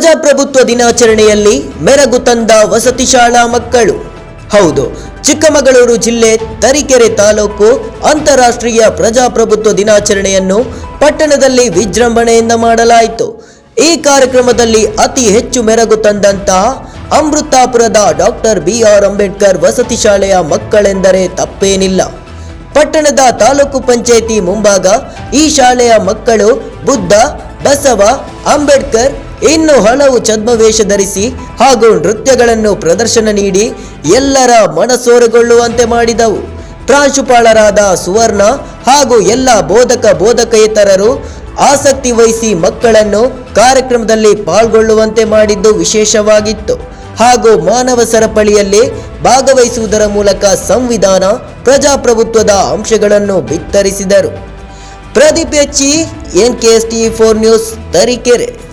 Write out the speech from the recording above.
ಪ್ರಜಾಪ್ರಭುತ್ವ ದಿನಾಚರಣೆಯಲ್ಲಿ ಮೆರಗು ತಂದ ವಸತಿ ಶಾಲಾ ಮಕ್ಕಳು. ಹೌದು, ಚಿಕ್ಕಮಗಳೂರು ಜಿಲ್ಲೆ ತರೀಕೆರೆ ತಾಲೂಕು ಅಂತಾರಾಷ್ಟ್ರೀಯ ಪ್ರಜಾಪ್ರಭುತ್ವ ದಿನಾಚರಣೆಯನ್ನು ಪಟ್ಟಣದಲ್ಲಿ ವಿಜೃಂಭಣೆಯಿಂದ ಮಾಡಲಾಯಿತು. ಈ ಕಾರ್ಯಕ್ರಮದಲ್ಲಿ ಅತಿ ಹೆಚ್ಚು ಮೆರಗು ತಂದಂತಹ ಅಮೃತಾಪುರದ ಡಾಕ್ಟರ್ ಬಿ ಆರ್ ಅಂಬೇಡ್ಕರ್ ವಸತಿ ಶಾಲೆಯ ಮಕ್ಕಳೆಂದರೆ ತಪ್ಪೇನಿಲ್ಲ. ಪಟ್ಟಣದ ತಾಲೂಕು ಪಂಚಾಯಿತಿ ಮುಂಭಾಗ ಈ ಶಾಲೆಯ ಮಕ್ಕಳು ಬುದ್ಧ, ಬಸವ, ಅಂಬೇಡ್ಕರ್ ಇನ್ನು ಹಲವು ಛದ್ಮವೇಷ ಧರಿಸಿ ಹಾಗೂ ನೃತ್ಯಗಳನ್ನು ಪ್ರದರ್ಶನ ನೀಡಿ ಎಲ್ಲರ ಮನಸೋರೆಗೊಳ್ಳುವಂತೆ ಮಾಡಿದವು. ಪ್ರಾಂಶುಪಾಲರಾದ ಸುವರ್ಣ ಹಾಗೂ ಎಲ್ಲ ಬೋಧಕ ಬೋಧಕೇತರರು ಆಸಕ್ತಿ ವಹಿಸಿ ಮಕ್ಕಳನ್ನು ಕಾರ್ಯಕ್ರಮದಲ್ಲಿ ಪಾಲ್ಗೊಳ್ಳುವಂತೆ ಮಾಡಿದ್ದು ವಿಶೇಷವಾಗಿತ್ತು. ಹಾಗೂ ಮಾನವ ಸರಪಳಿಯಲ್ಲಿ ಭಾಗವಹಿಸುವುದರ ಮೂಲಕ ಸಂವಿಧಾನ, ಪ್ರಜಾಪ್ರಭುತ್ವದ ಅಂಶಗಳನ್ನು ಬಿತ್ತರಿಸಿದರು. Pradeep H N K S T four news Tarikere.